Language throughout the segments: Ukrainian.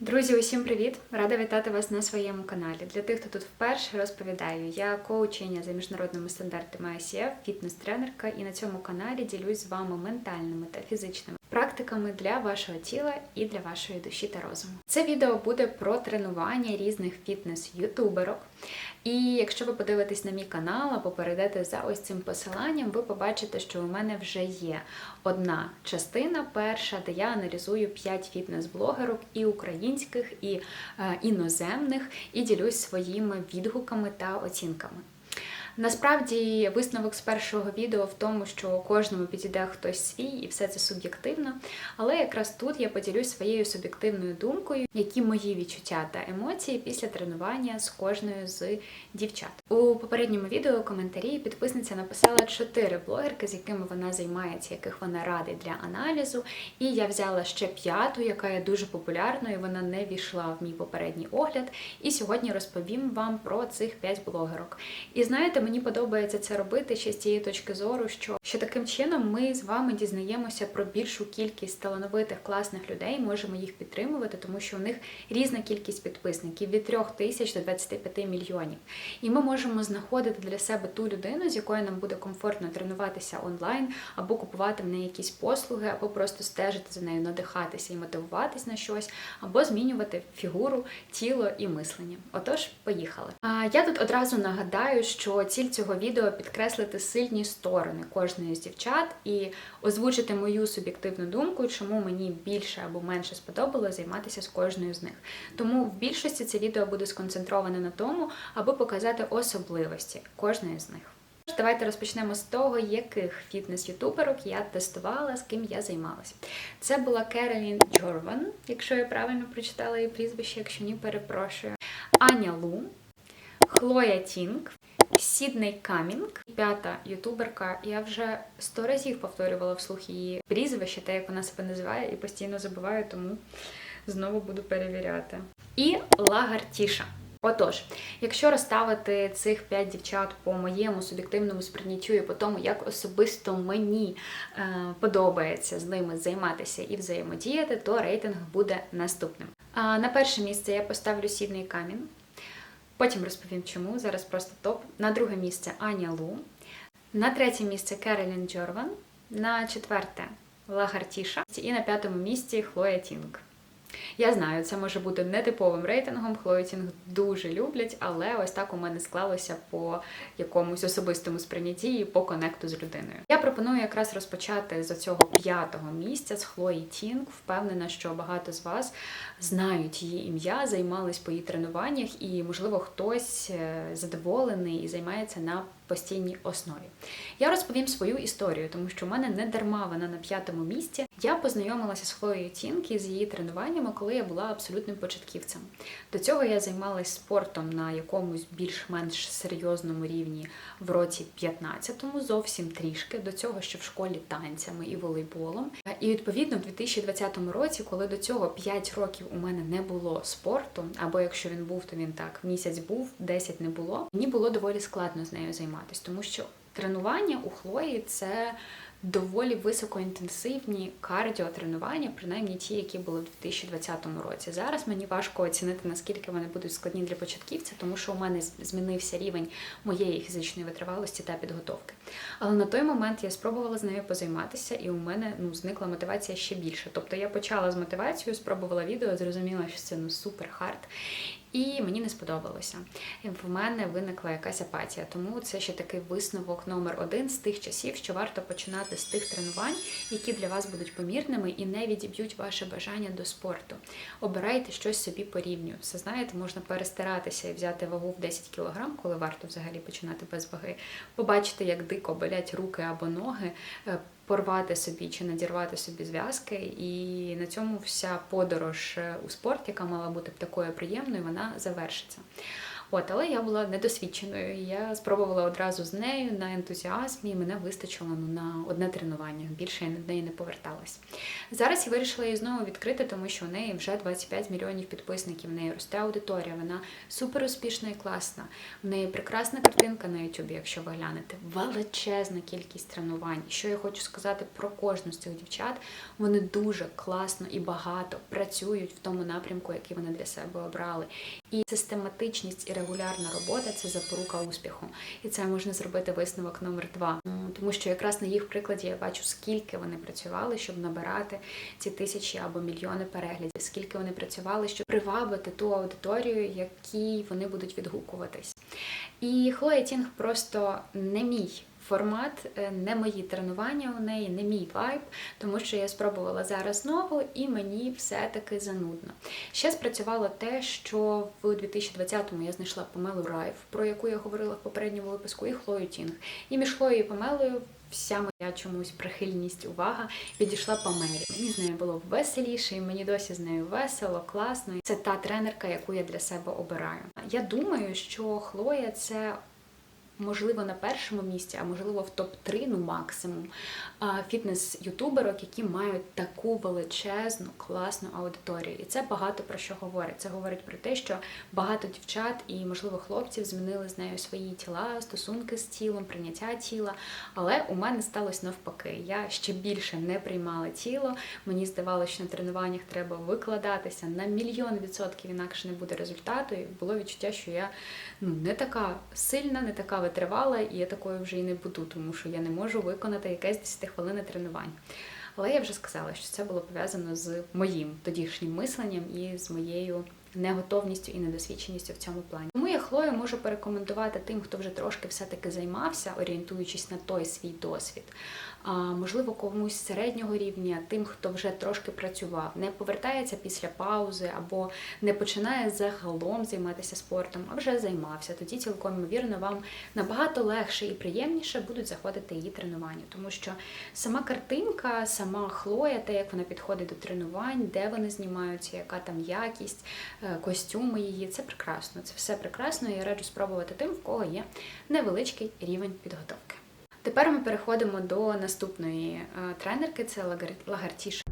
Друзі, усім привіт! Рада вітати вас на своєму каналі. Для тих, хто тут вперше розповідаю, я коучення за міжнародними стандартами ICF, фітнес-тренерка, і на цьому каналі ділюсь з вами ментальними та фізичними практиками для вашого тіла і для вашої душі та розуму. Це відео буде про тренування різних фітнес-ютуберок. І якщо ви подивитесь на мій канал або перейдете за ось цим посиланням, ви побачите, що у мене вже є одна частина, перша, де я аналізую 5 фітнес-блогерок і українських, і е, іноземних, і ділюсь своїми відгуками та оцінками. Насправді висновок з першого відео в тому, що кожному підійде хтось свій, і все це суб'єктивно. Але якраз тут я поділюсь своєю суб'єктивною думкою, які мої відчуття та емоції після тренування з кожною з дівчат. У попередньому відео коментарі підписниця написала чотири блогерки, з якими вона займається, яких вона радить для аналізу. І я взяла ще п'яту, яка є дуже популярною. Вона не війшла в мій попередній огляд. І сьогодні розповім вам про цих п'ять блогерок. І знаєте, мені подобається це робити ще з тієї точки зору, що, що таким чином ми з вами дізнаємося про більшу кількість талановитих класних людей, можемо їх підтримувати, тому що у них різна кількість підписників від 3 тисяч до 25 мільйонів. І ми можемо знаходити для себе ту людину, з якою нам буде комфортно тренуватися онлайн, або купувати в неї якісь послуги, або просто стежити за нею, надихатися і мотивуватись на щось, або змінювати фігуру, тіло і мислення. Отож, поїхали. А я тут одразу нагадаю, що ціль цього відео підкреслити сильні сторони кожної з дівчат і озвучити мою суб'єктивну думку, чому мені більше або менше сподобалося займатися з кожною з них. Тому в більшості це відео буде сконцентроване на тому, аби показати особливості кожної з них. Давайте розпочнемо з того, яких фітнес-ютуберок я тестувала, з ким я займалася. Це була Керолін Джорван, якщо я правильно прочитала її прізвище, якщо ні, перепрошую. Аня Лу, Хлоя Тінг, Сідней Камінг, п'ята ютуберка. Я вже сто разів повторювала вслух її прізвище, те, як вона себе називає, і постійно забуваю, тому знову буду перевіряти. І Лагартіша. Отож, якщо розставити цих п'ять дівчат по моєму суб'єктивному сприйняттю і по тому, як особисто мені е, подобається з ними займатися і взаємодіяти, то рейтинг буде наступним. А на перше місце я поставлю сідний камінь. Потім розповім чому. Зараз просто топ. На друге місце Аня Лу. На третє місце Керолін Джорван. На четверте Лагартіша. І на п'ятому місці Хлоя Тінг. Я знаю, це може бути нетиповим рейтингом. Хлою Тінг дуже люблять, але ось так у мене склалося по якомусь особистому сприйнятті і по конекту з людиною. Я пропоную якраз розпочати з цього п'ятого місця з Хлої Тінг. Впевнена, що багато з вас знають її ім'я, займались по її тренуваннях, і, можливо, хтось е, задоволений і займається на постійній основі. Я розповім свою історію, тому що в мене не дарма вона на п'ятому місці. Я познайомилася з Хлоєю Тінкі з її тренуваннями, коли я була абсолютним початківцем. До цього я займалась спортом на якомусь більш-менш серйозному рівні в році 15-му, зовсім трішки. До цього ще в школі танцями і волейболом. І відповідно в 2020 році, коли до цього 5 років у мене не було спорту, або якщо він був, то він так місяць був, 10 не було. Мені було доволі складно з нею займатися, тому що тренування у Хлої це доволі високоінтенсивні кардіотренування, принаймні ті, які були в 2020 році. Зараз мені важко оцінити, наскільки вони будуть складні для початківця, тому що у мене змінився рівень моєї фізичної витривалості та підготовки. Але на той момент я спробувала з нею позайматися, і у мене ну, зникла мотивація ще більше. Тобто я почала з мотивацією, спробувала відео, зрозуміла, що це ну супер хард. І мені не сподобалося. В мене виникла якась апатія. Тому це ще такий висновок номер один з тих часів, що варто починати з тих тренувань, які для вас будуть помірними і не відіб'ють ваше бажання до спорту. Обирайте щось собі по рівню. Все знаєте, можна перестаратися і взяти вагу в 10 кг, коли варто взагалі починати без ваги. Побачите, як дико болять руки або ноги. Порвати собі чи надірвати собі зв'язки, і на цьому вся подорож у спорт, яка мала бути такою приємною, вона завершиться. От, але я була недосвідченою. Я спробувала одразу з нею на ентузіазмі. Мене вистачило ну, на одне тренування. Більше я до неї не поверталась. Зараз я вирішила її знову відкрити, тому що у неї вже 25 мільйонів підписників. В неї росте аудиторія. Вона супер успішна і класна. В неї прекрасна картинка на YouTube, якщо ви глянете. Величезна кількість тренувань. Що я хочу сказати про кожну з цих дівчат, вони дуже класно і багато працюють в тому напрямку, який вони для себе обрали. І систематичність і регулярна робота це запорука успіху. І це можна зробити висновок номер два. Тому що якраз на їх прикладі я бачу, скільки вони працювали, щоб набирати ці тисячі або мільйони переглядів, скільки вони працювали, щоб привабити ту аудиторію, якій вони будуть відгукуватись. І Хлоя Тінг просто не мій формат, е, не мої тренування у неї, не мій вайб, тому що я спробувала зараз знову, і мені все-таки занудно. Ще спрацювало те, що в 2020-му я знайшла Памелу Райф, про яку я говорила в попередньому випуску, і Хлою Тінг. І між Хлоєю і Памелою вся моя чомусь прихильність, увага підійшла Памелі. Мені з нею було веселіше, і мені досі з нею весело, класно. Це та тренерка, яку я для себе обираю. Я думаю, що Хлоя це можливо на першому місці, а можливо в топ-3, ну максимум, фітнес-ютуберок, які мають таку величезну, класну аудиторію. І це багато про що говорить. Це говорить про те, що багато дівчат і, можливо, хлопців змінили з нею свої тіла, стосунки з тілом, прийняття тіла. Але у мене сталося навпаки. Я ще більше не приймала тіло. Мені здавалося, що на тренуваннях треба викладатися на мільйон відсотків, інакше не буде результату. І було відчуття, що я ну не така сильна, не така витривала, і я такою вже і не буду, тому що я не можу виконати якесь 10 хвилини тренувань. Але я вже сказала, що це було пов'язано з моїм тодішнім мисленням і з моєю неготовністю і недосвідченістю в цьому плані. Тому я Хлою можу порекомендувати тим, хто вже трошки все-таки займався, орієнтуючись на той свій досвід. Можливо, комусь середнього рівня, тим, хто вже трошки працював, не повертається після паузи або не починає загалом займатися спортом, а вже займався. Тоді цілком ймовірно вам набагато легше і приємніше будуть заходити її тренування, тому що сама картинка, сама Хлоя, те, як вона підходить до тренувань, де вони знімаються, яка там якість, е, костюми її, це прекрасно. Це все прекрасно. Я раджу спробувати тим, в кого є невеличкий рівень підготовки. Тепер ми переходимо до наступної е, тренерки, це Лагар- Лагартіша.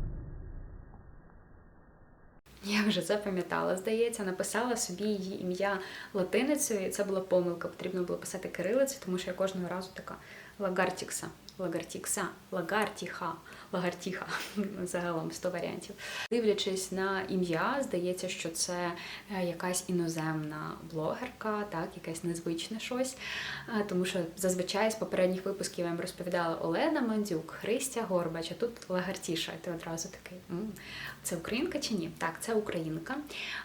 Я вже запам'ятала, здається, написала собі її ім'я латиницею, і це була помилка. Потрібно було писати кирилицю, тому що я кожного разу така Лагартікса, Лагартікса, Лагартіха, Лагартіха, загалом 100 варіантів. Дивлячись на ім'я, здається, що це е, якась іноземна блогерка, так, якесь незвичне щось. Тому що зазвичай з попередніх випусків я вам розповідала Олена Мандзюк, Христя Горбач, а тут Лагартіша. І ти одразу такий. «М, Це українка чи ні? Так, це українка.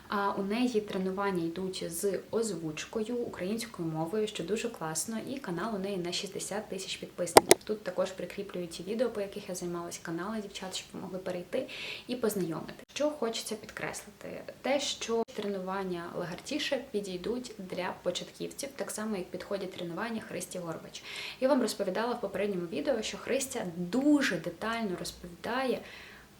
А у неї тренування йдуть з озвучкою українською мовою, що дуже класно, і канал у неї на 60 тисяч підписників. Тут також прикріплюю ті відео, по яких я займалася канали дівчат, щоб ви могли перейти і познайомити. Що хочеться підкреслити, те, що тренування лагартіше підійдуть для початківців, так само як підходять тренування Христі Горбач. Я вам розповідала в попередньому відео, що Христя дуже детально розповідає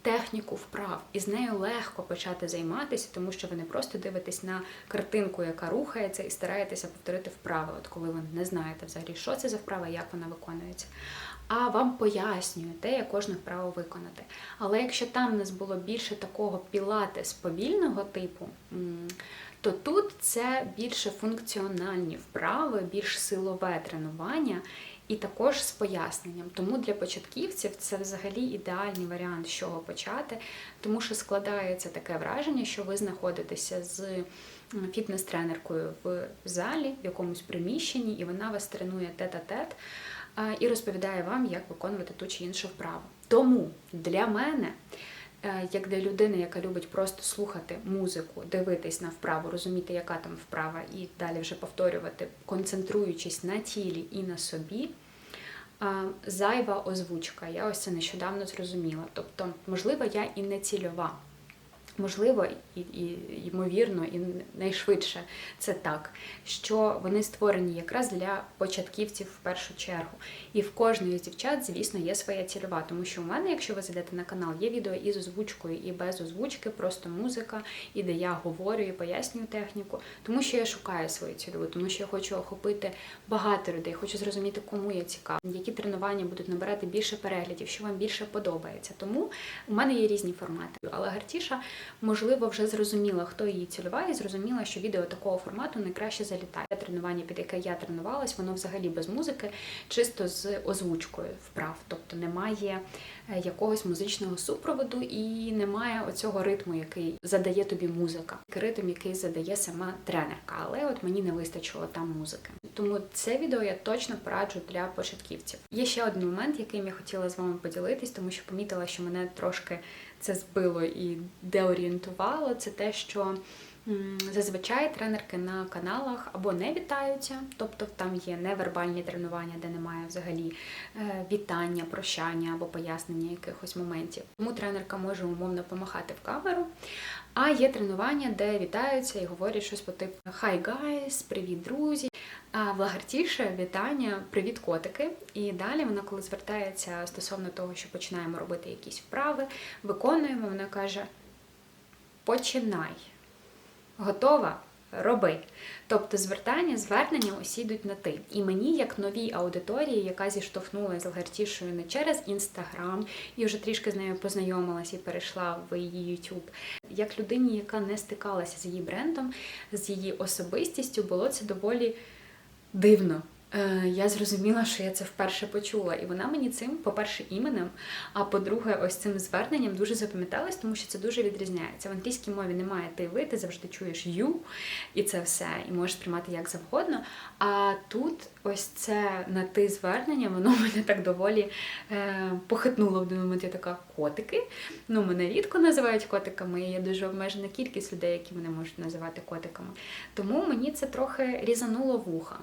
техніку вправ, і з нею легко почати займатися, тому що ви не просто дивитесь на картинку, яка рухається, і стараєтеся повторити вправи, от коли ви не знаєте взагалі, що це за вправа, як вона виконується. А вам пояснює те, як кожну вправу виконати. Але якщо там в нас було більше такого пілатес повільного типу, то тут це більше функціональні вправи, більш силове тренування і також з поясненням. Тому для початківців це взагалі ідеальний варіант, з чого почати, тому що складається таке враження, що ви знаходитеся з фітнес-тренеркою в залі, в якомусь приміщенні, і вона вас тренує тет-а-тет а, і розповідає вам, як виконувати ту чи іншу вправу. Тому для мене. Е, Як для людини, яка любить просто слухати музику, дивитись на вправу, розуміти, яка там вправа, і далі вже повторювати, концентруючись на тілі і на собі, зайва озвучка. Я ось це нещодавно зрозуміла. Тобто, можливо, я і не цільова Можливо, і, і ймовірно, і найшвидше це так, що вони створені якраз для початківців в першу чергу. І в кожної з дівчат, звісно, є своя цільова. Тому що у мене, якщо ви зайдете на канал, є відео із озвучкою, і без озвучки, просто музика, і де я говорю і пояснюю техніку, тому що я шукаю свою цільову, тому що я хочу охопити багато людей, хочу зрозуміти, кому я цікава, які тренування будуть набирати більше переглядів, що вам більше подобається. Тому у мене є різні формати. Але Гартіша, можливо, вже зрозуміла, хто її цільова, і зрозуміла, що відео такого формату найкраще залітає. Тренування, під яке я тренувалась, воно взагалі без музики, чисто з озвучкою вправ. Тобто немає е, якогось музичного супроводу і немає оцього ритму, який задає тобі музика, ритм, який задає сама тренерка. Але от мені не вистачило там музики. Тому це відео я точно пораджу для початківців. Є ще один момент, яким я хотіла з вами поділитись, тому що помітила, що мене трошки це збило і деорієнтувало. Це те, що зазвичай тренерки на каналах або не вітаються, тобто там є невербальні тренування, де немає взагалі е, вітання, прощання або пояснення якихось моментів. Тому тренерка може умовно помахати в камеру. А є тренування, де вітаються і говорять щось по типу Hi guys, привіт, друзі. А в Лагартіше вітання, привіт, котики. І далі вона, коли звертається стосовно того, що починаємо робити якісь вправи, виконуємо, вона каже: Починай. Готова? Роби. Тобто звертання, звернення усі йдуть на ти. І мені, як новій аудиторії, яка зіштовхнулася з Алгартішою не через інстаграм, і вже трішки з нею познайомилась і перейшла в її YouTube, як людині, яка не стикалася з її брендом, з її особистістю, було це доволі дивно. Е, Я зрозуміла, що я це вперше почула, і вона мені цим, по-перше, іменем, а по-друге, ось цим зверненням дуже запам'яталась, тому що це дуже відрізняється. В англійській мові немає ти ви, ти завжди чуєш you, і це все, і можеш сприймати як завгодно. А тут ось це на ти звернення, воно мене так доволі е, похитнуло в один момент. Я така котики. Ну, мене рідко називають котиками, і є дуже обмежена кількість людей, які мене можуть називати котиками. Тому мені це трохи різануло вуха.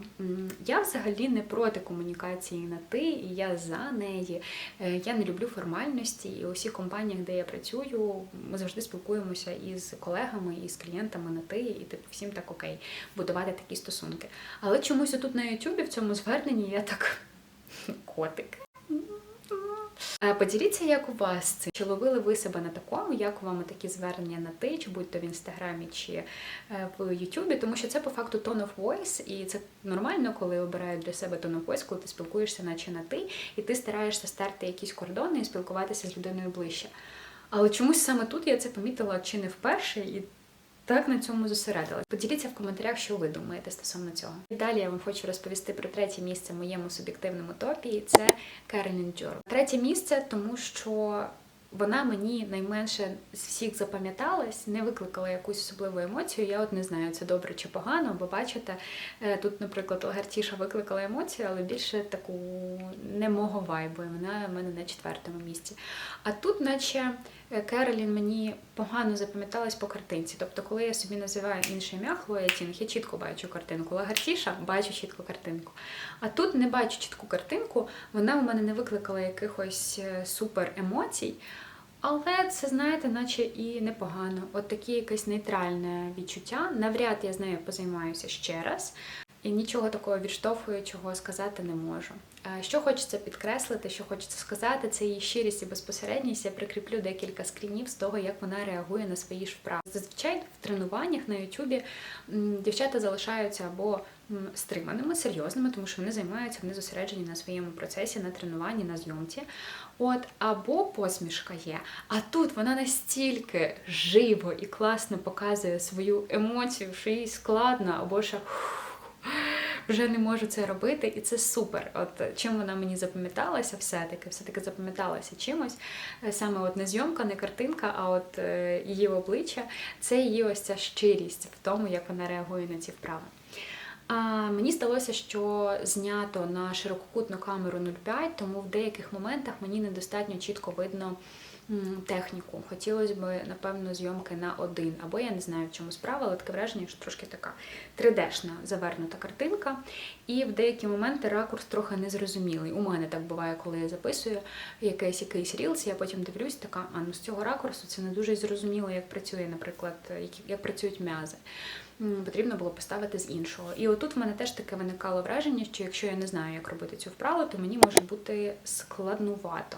Я взагалі не проти комунікації на ти, і я за неї. Е, Я не люблю формальності, і у всіх компаніях, де я працюю, ми завжди спілкуємося із колегами, і з клієнтами на ти, і типу всім так окей, будувати такі стосунки. Але чомусь тут на Ютубі в цьому зверненні я так котик. Поділіться, як у вас це? Чи ловили ви себе на такому, як вам такі звернення на ти, чи будь-то в інстаграмі, чи е, в Ютубі, тому що це по факту tone of voice, і це нормально, коли обирають для себе tone of voice, коли ти спілкуєшся наче на ти, і ти стараєшся стерти якісь кордони і спілкуватися з людиною ближче. Але чомусь саме тут я це помітила чи не вперше, і так на цьому зосередилась. Поділіться в коментарях, що ви думаєте стосовно цього. І далі я вам хочу розповісти про третє місце в моєму суб'єктивному топі. і Це Керолін Джор. Третє місце, тому що вона мені найменше з всіх запам'яталась, не викликала якусь особливу емоцію. Я от не знаю, це добре чи погано, бо бачите, е, тут, наприклад, Лагартіша викликала емоцію, але більше таку не мого вайбу. і Вона в мене на четвертому місці. А тут, наче. Е, Керолін мені погано запам'яталась по картинці. Тобто, коли я собі називаю інше ім'я Хлоя Тінг, я чітко бачу картинку. Лагартіша бачу чітко картинку. А тут не бачу чітку картинку, вона у мене не викликала якихось е, супер емоцій. Але це, знаєте, наче і непогано. От таке якесь нейтральне відчуття. Навряд я з нею позаймаюся ще раз. І нічого такого відштовхуючого сказати не можу. Е, Що хочеться підкреслити, що хочеться сказати, це її щирість і безпосередність. Я прикріплю декілька скрінів з того, як вона реагує на свої ж вправи. Зазвичай в тренуваннях на Ютубі дівчата залишаються або стриманими, серйозними, тому що вони займаються, вони зосереджені на своєму процесі, на тренуванні, на зйомці. От, або посмішка є. А тут вона настільки живо і класно показує свою емоцію, що їй складно, або що вже не можу це робити, і це супер. От чим вона мені запам'яталася, все-таки, все-таки запам'яталася чимось. Е, Саме от не зйомка, не картинка, а от е, її обличчя це її ось ця щирість в тому, як вона реагує на ці вправи. А мені здалося, що знято на ширококутну камеру 0,5, тому в деяких моментах мені недостатньо чітко видно техніку. Хотілося б, напевно, зйомки на один. Або я не знаю, в чому справа, але таке враження, що трошки така 3D-шна завернута картинка. І в деякі моменти ракурс трохи незрозумілий. У мене так буває, коли я записую якийсь якийсь рілс, я потім дивлюсь, така, а ну з цього ракурсу це не дуже зрозуміло, як працює, наприклад, як, працюють м'язи. Потрібно було поставити з іншого. І отут в мене теж таке виникало враження, що якщо я не знаю, як робити цю вправу, то мені може бути складнувато.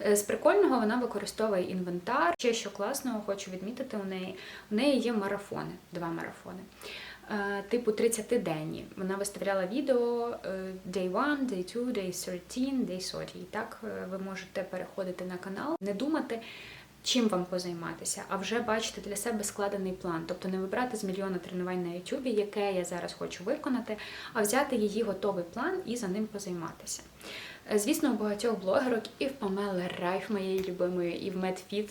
Е, З прикольного вона використовує інвентар. Ще що класного хочу відмітити у неї. У неї є марафони, два марафони. Е, Типу 30-денні. Вона виставляла відео е, Day 1, Day 2, Day 13, Day 40. І так ви можете переходити на канал, не думати, чим вам позайматися, а вже бачити для себе складений план. Тобто не вибрати з мільйона тренувань на YouTube, яке я зараз хочу виконати, а взяти її готовий план і за ним позайматися. Е, Звісно, у багатьох блогерок і в Памели Райф, моєї любимої, і в MedFit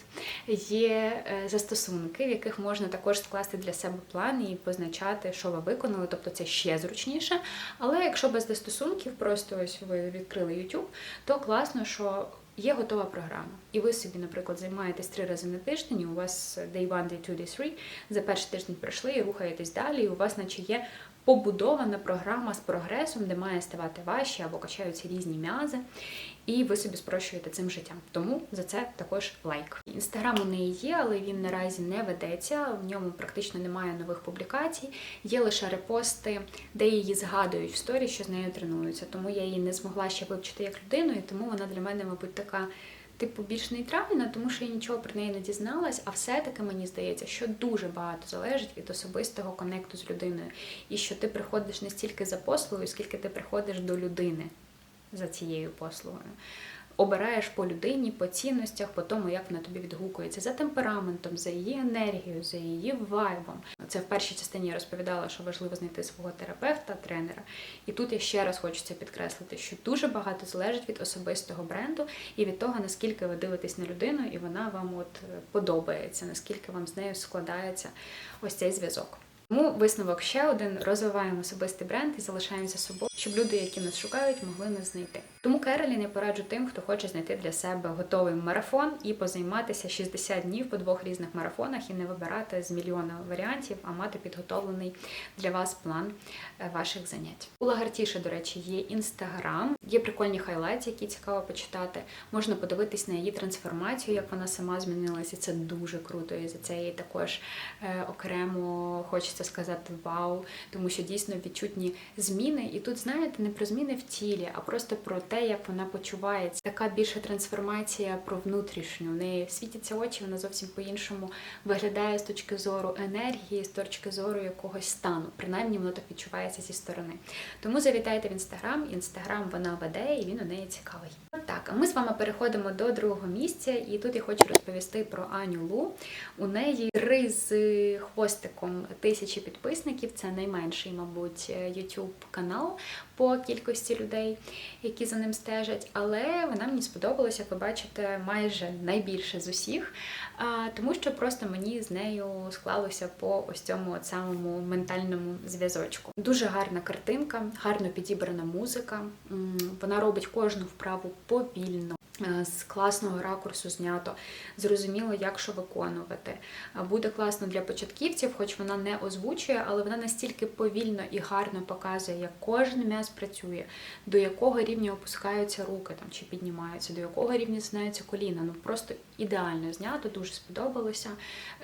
є е, застосунки, в яких можна також скласти для себе план і позначати, що ви виконали, тобто це ще зручніше. Але якщо без застосунків, просто ось ви відкрили YouTube, то класно, що є готова програма. І ви собі, наприклад, займаєтесь три рази на тиждень, у вас day one, day two, day three, за перший тиждень пройшли і рухаєтесь далі, і у вас наче є побудована програма з прогресом, де має ставати важче або качаються різні м'язи, і ви собі спрощуєте цим життям. Тому за це також лайк. Інстаграм у неї є, але він наразі не ведеться. В ньому практично немає нових публікацій. Є лише репости, де її згадують в сторі, що з нею тренуються. Тому я її не змогла ще вивчити як людину, і тому вона для мене, мабуть, така. Типу більш нейтральна, тому що я нічого про неї не дізналась, а все-таки мені здається, що дуже багато залежить від особистого конекту з людиною. І що ти приходиш не стільки за послугою, скільки ти приходиш до людини за цією послугою. Обираєш по людині, по цінностях, по тому, як вона тобі відгукується, за темпераментом, за її енергією, за її вайбом. Це в першій частині я розповідала, що важливо знайти свого терапевта, тренера. І тут я ще раз хочу це підкреслити, що дуже багато залежить від особистого бренду і від того, наскільки ви дивитесь на людину, і вона вам от подобається, наскільки вам з нею складається ось цей зв'язок. Тому висновок ще один: розвиваємо особистий бренд і залишаємося собою, щоб люди, які нас шукають, могли нас знайти. Тому Керолін я пораджу тим, хто хоче знайти для себе готовий марафон і позайматися 60 днів по двох різних марафонах і не вибирати з мільйона варіантів, а мати підготовлений для вас план е, ваших занять. У Лагартіше, до речі, є інстаграм, є прикольні хайлайти, які цікаво почитати. Можна подивитись на її трансформацію, як вона сама змінилася. Це дуже круто. І за це їй також е, окремо хочеться сказати вау, тому що дійсно відчутні зміни. І тут, знаєте, не про зміни в тілі, а просто про те, як вона почувається. Така більша трансформація про внутрішню. У неї світяться очі, вона зовсім по-іншому виглядає з точки зору енергії, з точки зору якогось стану. Принаймні воно так відчувається зі сторони. Тому завітайте в інстаграм. Інстаграм вона веде, і він у неї цікавий. Так, а ми з вами переходимо до другого місця, і тут я хочу розповісти про Аню Лу. У неї три з хвостиком тисячі підписників. Це найменший, мабуть, YouTube канал по кількості людей, які за ним стежать. Але вона мені сподобалася, як ви бачите, майже найбільше з усіх, тому що просто мені з нею склалося по ось цьому от самому ментальному зв'язочку. Дуже гарна картинка, гарно підібрана музика. Вона робить кожну вправу повільно. Е, З класного ракурсу знято, зрозуміло, як що виконувати. Буде класно для початківців, хоч вона не озвучує, але вона настільки повільно і гарно показує, як кожен м'яз працює, до якого рівня опускаються руки там чи піднімаються, до якого рівня знаються коліна. Ну просто ідеально знято, дуже сподобалося.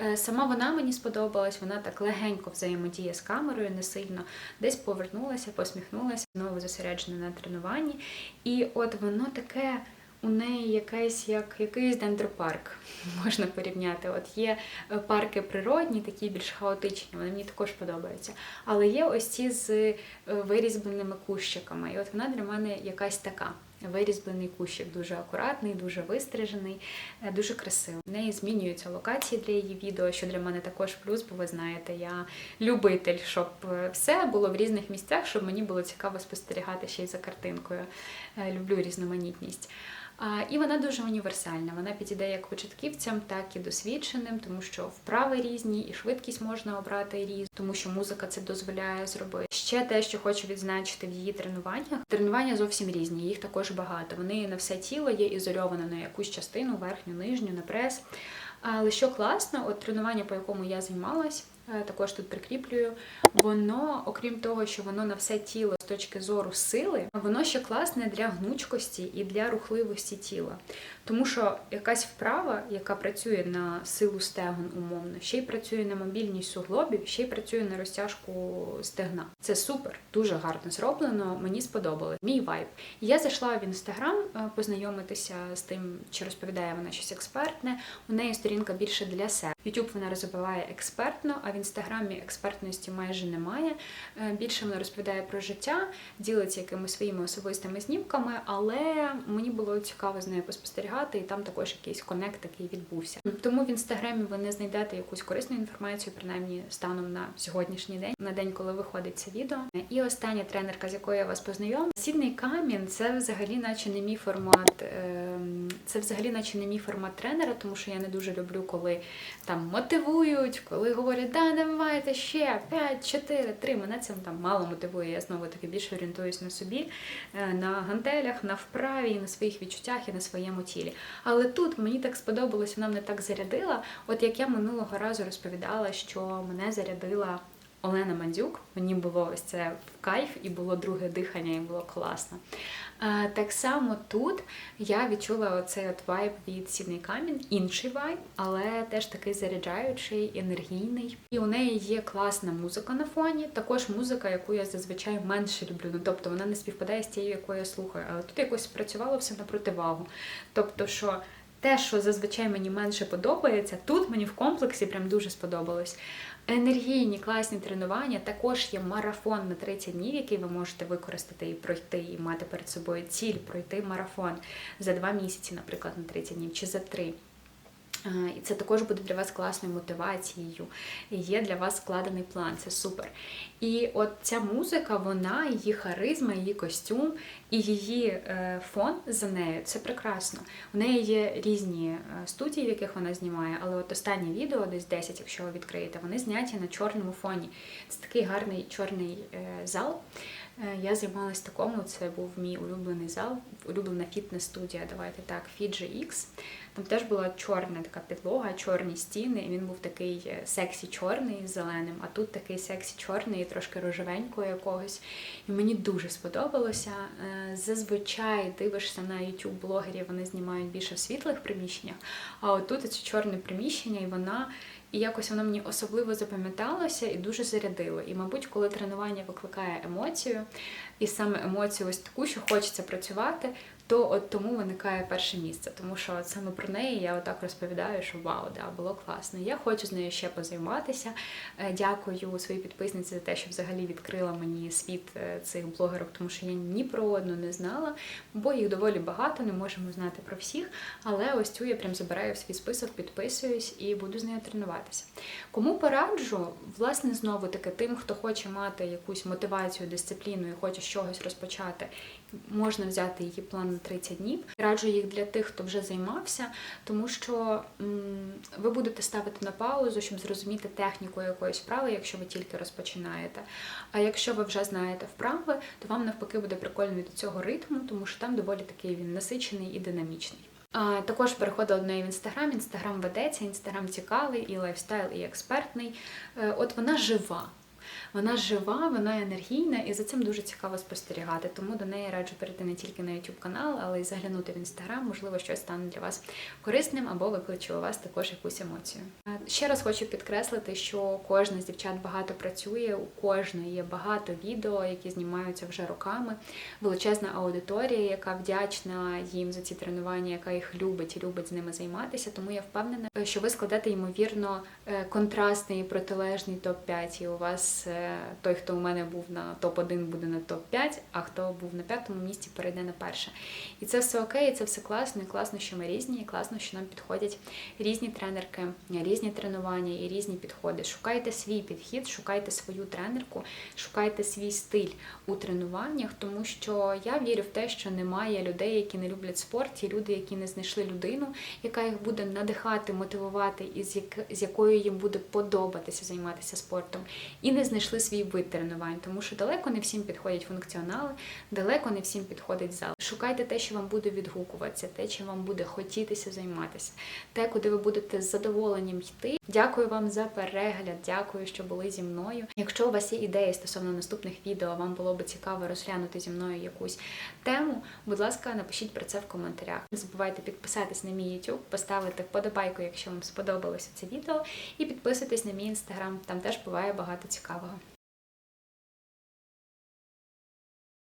Е, Сама вона мені сподобалась, вона так легенько взаємодіє з камерою, не сильно десь повернулася, посміхнулася, знову зосереджена на тренуванні. І от воно таке. У неї якийсь як якийсь дендропарк можна порівняти. От є е, парки природні, такі більш хаотичні, вони мені також подобаються. Але є ось ці з е, вирізбленими кущиками. І от вона для мене якась така. Вирізблений кущик, дуже акуратний, дуже вистрижений, е, дуже красивий. В неї змінюються локації для її відео, що для мене також плюс, бо ви знаєте, я любитель, щоб все було в різних місцях, щоб мені було цікаво спостерігати ще й за картинкою. Люблю різноманітність. І вона дуже універсальна. Вона підійде як початківцям, так і досвідченим, тому що вправи різні, і швидкість можна обрати різну, тому що музика це дозволяє зробити. Ще те, що хочу відзначити в її тренуваннях. Тренування зовсім різні, їх також багато. Вони на все тіло є ізольовано на якусь частину, верхню, нижню, на прес. Але що класно, от тренування, по якому я займалась, також тут прикріплюю, воно, окрім того, що воно на все тіло з точки зору сили, воно ще класне для гнучкості і для рухливості тіла. Тому що якась вправа, яка працює на силу стегон умовно, ще й працює на мобільність суглобів, ще й працює на розтяжку стегна. Це супер, дуже гарно зроблено. Мені сподобалось. Мій вайб. Я зайшла в інстаграм е, познайомитися з тим, чи розповідає вона щось експертне. У неї сторінка більше для себе. Ютуб вона розвиває експертно, а в інстаграмі експертності майже немає. Е, Більше вона розповідає про життя, ділиться якимись своїми особистими знімками, але мені було цікаво з нею поспостерігати, і там також якийсь конект такий відбувся. Тому в інстаграмі ви не знайдете якусь корисну інформацію, принаймні станом на сьогоднішній день, на день, коли виходить це відео. І остання тренерка, з якою я вас познайомила, сідний камінь це взагалі, наче не мій формат. ем, Це взагалі, наче не мій формат тренера, тому що я не дуже люблю, коли там мотивують, коли говорять, да, давайте ще 5, 4, 3. Мене це там мало мотивує. Я знову таки більше орієнтуюсь на собі, е, на гантелях, на вправі, на своїх відчуттях і на своєму тілі. Але тут мені так сподобалось, вона мене так зарядила. От як я минулого разу розповідала, що мене зарядила. Олена Мандюк, мені було ось це в кайф, і було друге дихання, і було класно. Так само тут я відчула оцей от вайб від Сідний камінь, інший вайб, але теж такий заряджаючий, енергійний. І у неї є класна музика на фоні, також музика, яку я зазвичай менше люблю. Ну тобто вона не співпадає з тією, яку я слухаю. Але тут якось спрацювало все на противагу. Тобто, що те, що зазвичай мені менше подобається, тут мені в комплексі прям дуже сподобалось. Енергійні, класні тренування. Також є марафон на 30 днів, який ви можете використати і пройти, і мати перед собою ціль пройти марафон за 2 місяці, наприклад, на 30 днів чи за 3. І це також буде для вас класною мотивацією. І є для вас складений план, це супер. І от ця музика, вона, її харизма, її костюм і її е, фон за нею це прекрасно. У неї є різні е, студії, в яких вона знімає, але от останнє відео, десь 10, якщо ви відкриєте, вони зняті на чорному фоні. Це такий гарний чорний е, зал. Е, Я займалась такому, це був мій улюблений зал, улюблена фітнес-студія, давайте так, Fiji X. Там теж була чорна така підлога, чорні стіни, і він був такий е, сексі чорний з зеленим, а тут такий сексі чорний, трошки рожевенького якогось. І мені дуже сподобалося. Е, Зазвичай дивишся на YouTube блогерів, вони знімають більше в світлих приміщеннях, а отут це чорне приміщення, і вона. І якось воно мені особливо запам'яталося і дуже зарядило. І, мабуть, коли тренування викликає емоцію, і саме емоцію ось таку, що хочеться працювати, то от тому виникає перше місце. Тому що от саме про неї я отак розповідаю, що вау, да, було класно. Я хочу з нею ще позайматися. Е, Дякую своїй підписниці за те, що взагалі відкрила мені світ е, цих блогерок, тому що я ні про одну не знала, бо їх доволі багато, не можемо знати про всіх. Але ось цю я прям забираю в свій список, підписуюсь і буду з нею тренуватися. Кому пораджу, власне, знову таки тим, хто хоче мати якусь мотивацію, дисципліну і хоче з чогось розпочати, можна взяти її план на 30 днів. Раджу їх для тих, хто вже займався, тому що ви будете ставити на паузу, щоб зрозуміти техніку якоїсь вправи, якщо ви тільки розпочинаєте. А якщо ви вже знаєте вправи, то вам навпаки буде прикольно від цього ритму, тому що там доволі такий він насичений і динамічний. А, також переходила до неї в інстаграм. Інстаграм ведеться, інстаграм цікавий, і лайфстайл, і експертний. Е, От вона жива. Вона жива, вона енергійна, і за цим дуже цікаво спостерігати. Тому до неї раджу перейти не тільки на YouTube канал, але й заглянути в інстаграм. Можливо, щось стане для вас корисним або викличе у вас також якусь емоцію. Ще раз хочу підкреслити, що кожна з дівчат багато працює, у кожної є багато відео, які знімаються вже роками. Величезна аудиторія, яка вдячна їм за ці тренування, яка їх любить і любить з ними займатися. Тому я впевнена, що ви складете ймовірно е, контрастний і протилежний топ 5 і у вас е, той, хто у мене був на топ-1, буде на топ-5, а хто був на п'ятому місці, перейде на перше. І це все окей, і це все класно, і класно, що ми різні, і класно, що нам підходять різні тренерки, різні тренування і різні підходи. Шукайте свій підхід, шукайте свою тренерку, шукайте свій стиль у тренуваннях, тому що я вірю в те, що немає людей, які не люблять спорт, є люди, які не знайшли людину, яка їх буде надихати, мотивувати, і з, якою їм буде подобатися займатися спортом, і не знайшли свій вид тренувань, тому що далеко не всім підходять функціонали, далеко не всім підходить зал. Шукайте те, що вам буде відгукуватися, те, чим вам буде хотітися займатися, те, куди ви будете з задоволенням йти. Дякую вам за перегляд, дякую, що були зі мною. Якщо у вас є ідеї стосовно наступних відео, вам було би цікаво розглянути зі мною якусь тему, будь ласка, напишіть про це в коментарях. Не забувайте підписатись на мій YouTube, поставити вподобайку, якщо вам сподобалося це відео, і підписуйтесь на мій інстаграм. Там теж буває багато цікавого.